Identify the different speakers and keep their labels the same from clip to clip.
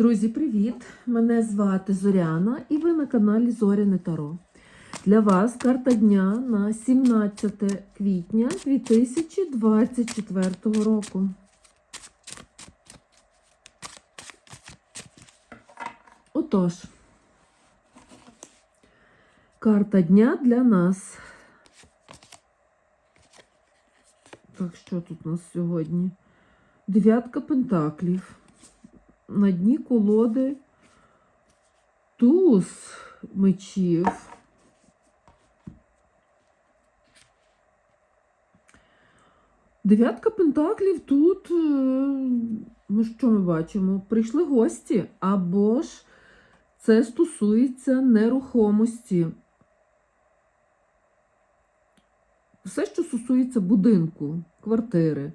Speaker 1: Друзі, привіт! Мене звати Зоряна і ви на каналі Зоряне Таро. Для вас карта дня на 17 квітня 2024 року. Отож, карта дня для нас. Так, що тут у нас сьогодні? Дев'ятка пентаклів. На дні колоди туз мечів. Дев'ятка пентаклів тут, е, ну що ми бачимо? Прийшли гості, або ж це стосується нерухомості. Все, що стосується будинку, квартири.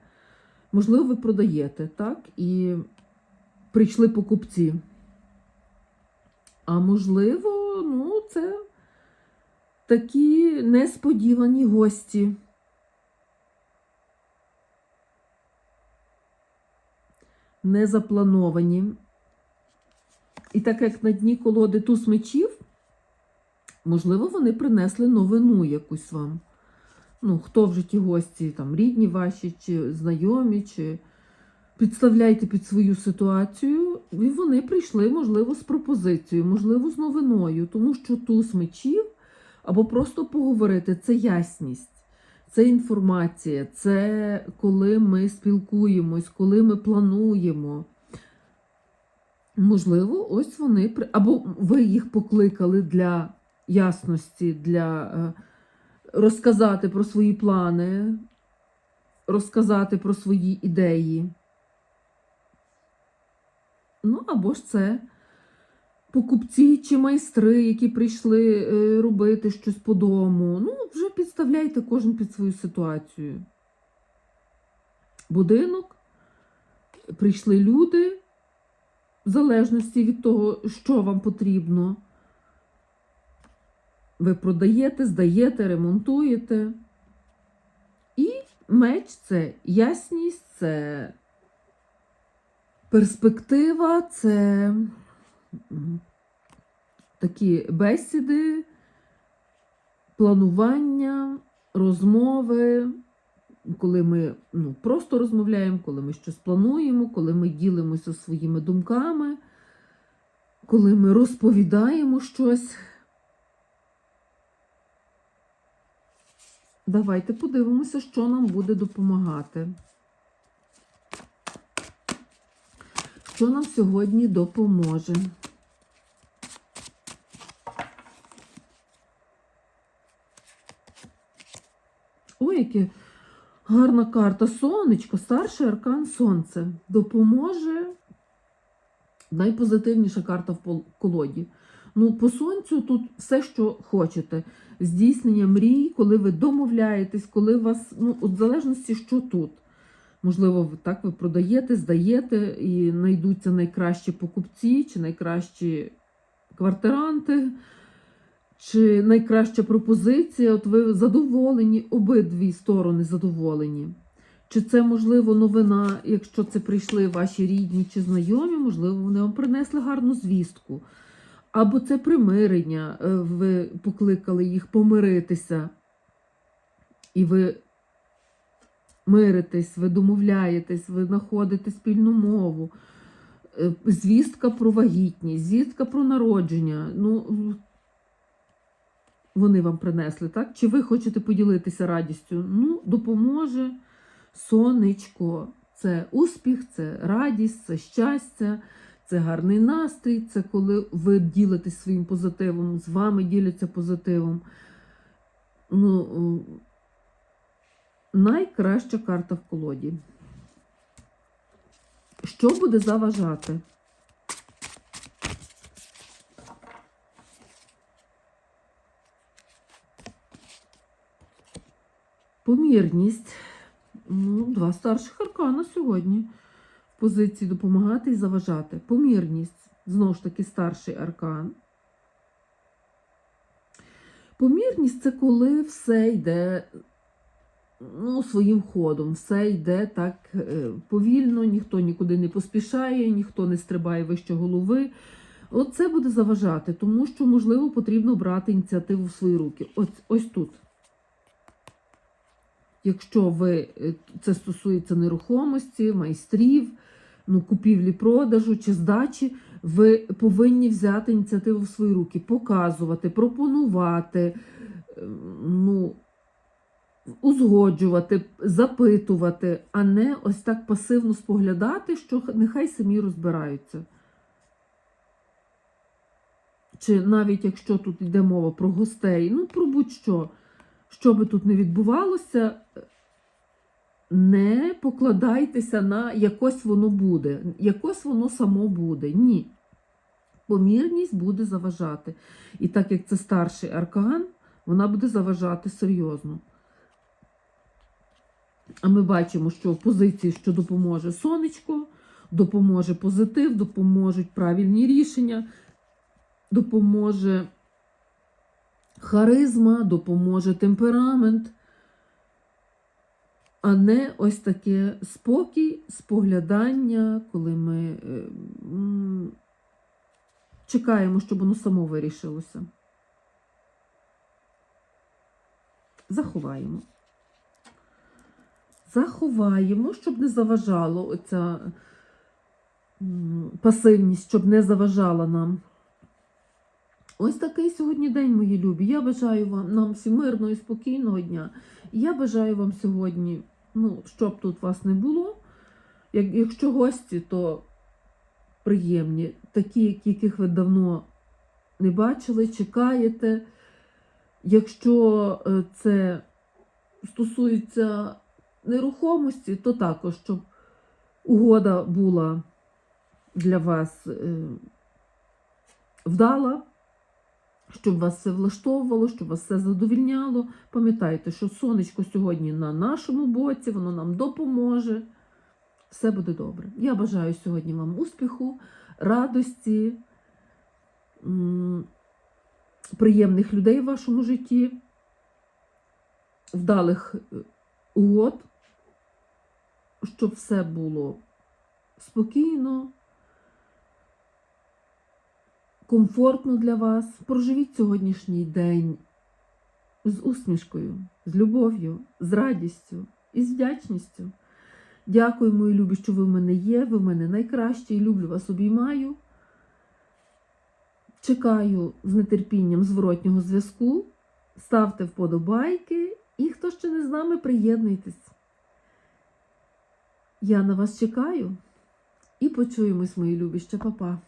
Speaker 1: Можливо, ви продаєте, так? І прийшли покупці. А можливо, ну, це такі несподівані гості. Незаплановані. І так як на дні колоди туз мечів, можливо, вони принесли новину якусь вам. Ну, хто вже ті гості, там, рідні ваші, чи знайомі, чи підставляйте під свою ситуацію, і вони прийшли, можливо, з пропозицією, можливо, з новиною, тому що туз мечів, або просто поговорити це ясність, це інформація, це коли ми спілкуємось, коли ми плануємо. Можливо, ось вони або ви їх покликали для ясності, для е, розказати про свої плани, розказати про свої ідеї. Ну, або ж це покупці чи майстри, які прийшли е, робити щось по дому. Ну, вже підставляйте кожен під свою ситуацію. Будинок, прийшли люди, в залежності від того, що вам потрібно. Ви продаєте, здаєте, ремонтуєте. І меч це ясність, це перспектива, це такі бесіди, планування, розмови, коли ми ну, просто розмовляємо, коли ми щось плануємо, коли ми ділимося своїми думками, коли ми розповідаємо щось. Давайте подивимося, що нам буде допомагати. Що нам сьогодні допоможе? Ой, яка гарна карта. Сонечко, старший аркан Сонце. Допоможе найпозитивніша карта в колоді. Ну, по сонцю тут все, що хочете. Здійснення мрій, коли ви домовляєтесь, коли вас, ну, от в залежності, що тут. Можливо, так ви продаєте, здаєте, і знайдуться найкращі покупці, чи найкращі квартиранти, чи найкраща пропозиція. От ви задоволені, обидві сторони задоволені. Чи це, можливо, новина, якщо це прийшли ваші рідні чи знайомі, можливо, вони вам принесли гарну звістку. Або це примирення, е, ви покликали їх помиритися, і ви миритесь, ви домовляєтесь, ви знаходите спільну мову. Е, Звістка про вагітність, звістка про народження. Ну, вони вам принесли, так? Чи ви хочете поділитися радістю? Ну, допоможе сонечко. Це успіх, це радість, це щастя, це гарний настрій, це коли ви ділитесь своїм позитивом, з вами діляться позитивом. Ну, найкраща карта в колоді. Що буде заважати? Помірність. Ну, два старших аркана сьогодні в позиції допомагати і заважати. Помірність. Знову ж таки, старший аркан. Помірність це коли все йде ну, своїм ходом. Все йде так е, повільно, ніхто нікуди не поспішає, ніхто не стрибає вище голови. От це буде заважати, тому що, можливо, потрібно брати ініціативу в свої руки. Ось, ось тут. Якщо ви е, це стосується нерухомості, майстрів, ну, купівлі-продажу чи здачі, ви повинні взяти ініціативу в свої руки, показувати, пропонувати, е, ну, узгоджувати, запитувати, а не ось так пасивно споглядати, що нехай самі розбираються. Чи навіть якщо тут йде мова про гостей, ну про будь-що, що би тут не відбувалося, не покладайтеся на якось воно буде, якось воно само буде. Ні. Помірність буде заважати. І так як це старший аркан, вона буде заважати серйозно. А ми бачимо, що позиції, що допоможе сонечко, допоможе позитив, допоможуть правильні рішення, допоможе харизма, допоможе темперамент, а не ось таке спокій, споглядання, коли ми е, чекаємо, щоб воно само вирішилося. Заховаємо. Заховаємо, щоб не заважало оця пасивність, щоб не заважала нам. Ось такий сьогодні день, мої любі. Я бажаю вам нам всім мирного і спокійного дня. Я бажаю вам сьогодні, ну, щоб тут вас не було. Як, якщо гості, то приємні, такі, яких ви давно не бачили, чекаєте. Якщо е, це стосується нерухомості, то також, щоб угода була для вас е, вдала, щоб вас все влаштовувало, щоб вас все задовільняло. Пам'ятайте, що сонечко сьогодні на нашому боці, воно нам допоможе. Все буде добре. Я бажаю сьогодні вам успіху, радості, приємних людей в вашому житті, вдалих е, угод, щоб все було спокійно, комфортно для вас. Проживіть сьогоднішній день з усмішкою, з любов'ю, з радістю і з вдячністю. Дякую, мої любі, що ви в мене є. Ви в мене найкращі люблю вас, обіймаю. Чекаю з нетерпінням зворотнього зв'язку. Ставте вподобайки і хто ще не з нами, приєднуйтесь. Я на вас чекаю і почуємось, мої любі, ще Па-па.